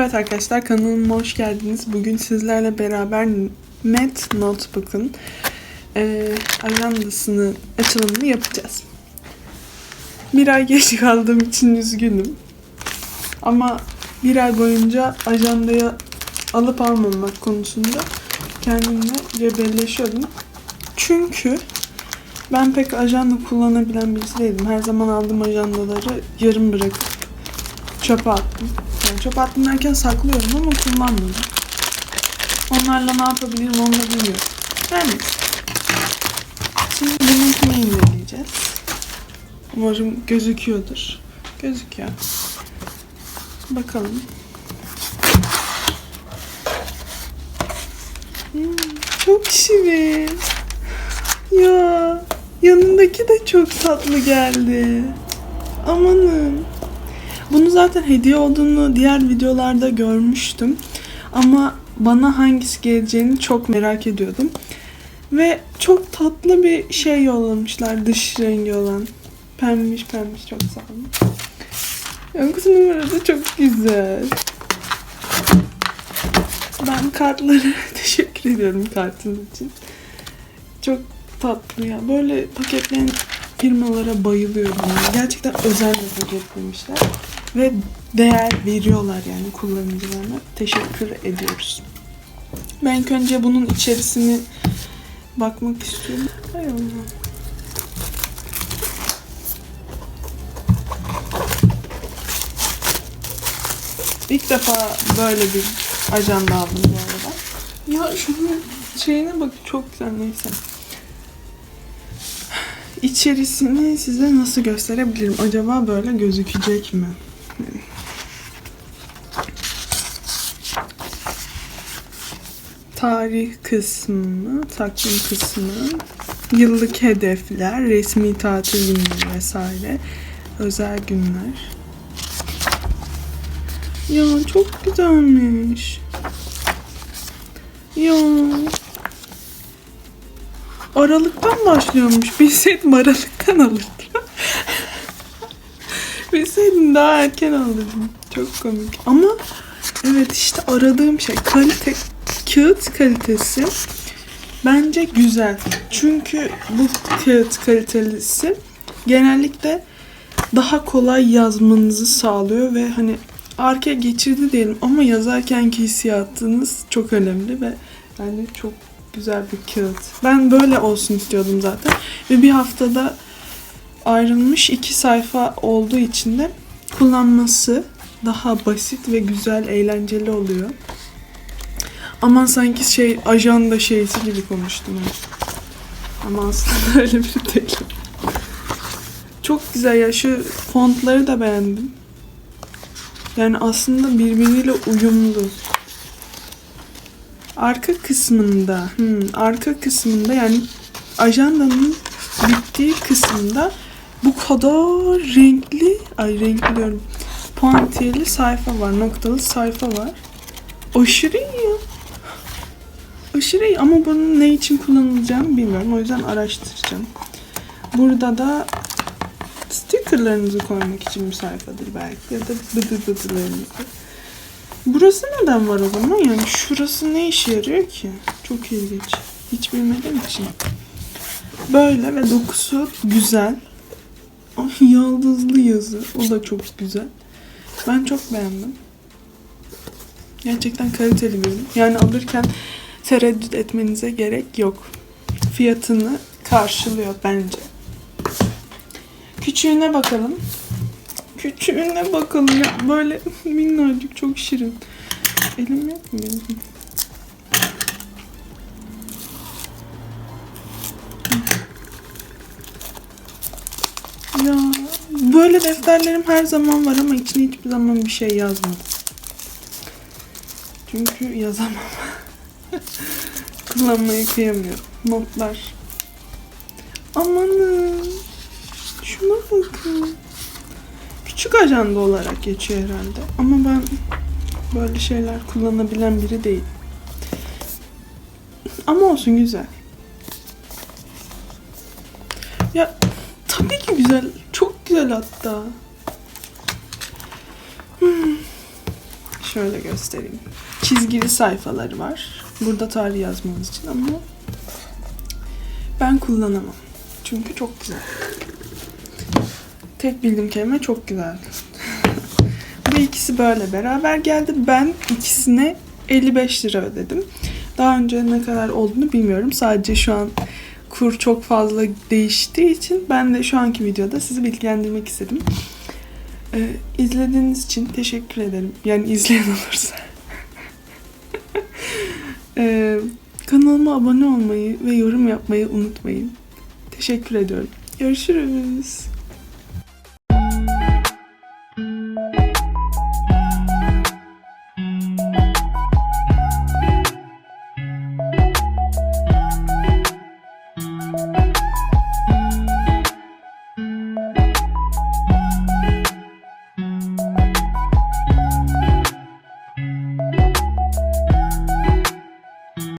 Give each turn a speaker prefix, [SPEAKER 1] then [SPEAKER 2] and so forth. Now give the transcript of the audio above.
[SPEAKER 1] Evet arkadaşlar kanalıma hoş geldiniz. Bugün sizlerle beraber Met Notebook'un e, ajandasını açılımını yapacağız. Bir ay geç kaldığım için üzgünüm. Ama bir ay boyunca ajandayı alıp almamak konusunda kendimle cebelleşiyordum. Çünkü ben pek ajanda kullanabilen birisi değilim. Her zaman aldığım ajandaları yarım bırakıp çöpe attım. Yani çöpe attım derken saklıyorum ama kullanmıyorum. Onlarla ne yapabilirim onu da bilmiyorum. Yani şimdi bununkini inceleyeceğiz. Umarım gözüküyordur. Gözüküyor. Bakalım. Hmm, çok şirin. Ya yanındaki de çok tatlı geldi. Amanın. Bunu zaten hediye olduğunu diğer videolarda görmüştüm. Ama bana hangisi geleceğini çok merak ediyordum. Ve çok tatlı bir şey yollamışlar dış rengi olan. Pembiş pembiş çok sağ olun. Yankısı numarası çok güzel. Ben kartlara teşekkür ediyorum kartın için. Çok tatlı ya. Böyle paketleyen firmalara bayılıyorum. Yani. Gerçekten bir paketlemişler. Ve değer veriyorlar yani kullanıcılarına. Teşekkür ediyoruz. Ben önce bunun içerisini bakmak istiyorum. Hay Allah. İlk defa böyle bir ajanda aldım bu arada. Ya şunun şeyine bak çok güzel neyse. İçerisini size nasıl gösterebilirim? Acaba böyle gözükecek mi? Tarih kısmı, takvim kısmı, yıllık hedefler, resmi tatil günleri vesaire, özel günler. Ya çok güzelmiş. Ya. Aralıktan başlıyormuş. Bilseydim Aralıktan alırdım. Bilseydim daha erken alırdım. Çok komik. Ama evet işte aradığım şey kalite kağıt kalitesi bence güzel. Çünkü bu kağıt kalitesi genellikle daha kolay yazmanızı sağlıyor ve hani arka geçirdi diyelim ama yazarkenki hissiyatınız çok önemli ve bence çok güzel bir kağıt. Ben böyle olsun istiyordum zaten. Ve bir haftada ayrılmış iki sayfa olduğu için de kullanması daha basit ve güzel, eğlenceli oluyor. Aman sanki şey ajanda şeysi gibi konuştum. Ama aslında öyle bir değil. Çok güzel ya. Şu fontları da beğendim. Yani aslında birbiriyle uyumlu. Arka kısmında, hmm, arka kısmında yani ajandanın bittiği kısmında bu kadar renkli, ay renkli diyorum, puantiyeli sayfa var, noktalı sayfa var. Aşırı iyi. Aşırı iyi ama bunun ne için kullanılacağını bilmiyorum. O yüzden araştıracağım. Burada da stickerlarınızı koymak için bir sayfadır belki ya da bıdı. Burası neden var o zaman? Yani şurası ne işe yarıyor ki? Çok ilginç. Hiç bilmediğim için. Böyle ve dokusu güzel. Ay yıldızlı yazı. O da çok güzel. Ben çok beğendim. Gerçekten kaliteli bir ürün. Yani alırken tereddüt etmenize gerek yok. Fiyatını karşılıyor bence. Küçüğüne bakalım. Küçüğüne bakalım ya. Böyle minnacık çok şirin. Elim yok mu? Ya böyle defterlerim her zaman var ama içine hiçbir zaman bir şey yazmadım. Çünkü yazamam. Kullanmayı kıyamıyorum. Notlar. Amanın. Şuna bakın. Küçük ajanda olarak geçiyor herhalde. Ama ben böyle şeyler kullanabilen biri değil. Ama olsun güzel. Ya tabii ki güzel. Çok güzel hatta. Hmm. Şöyle göstereyim. Çizgili sayfaları var. Burada tarih yazmanız için ama ben kullanamam. Çünkü çok güzel. Tek bildiğim kelime çok güzel. Bu ikisi böyle beraber geldi. Ben ikisine 55 lira ödedim. Daha önce ne kadar olduğunu bilmiyorum. Sadece şu an kur çok fazla değiştiği için ben de şu anki videoda sizi bilgilendirmek istedim. Ee, izlediğiniz için teşekkür ederim. Yani izleyen olursa. Ee, kanalıma abone olmayı ve yorum yapmayı unutmayın. Teşekkür ediyorum. Görüşürüz.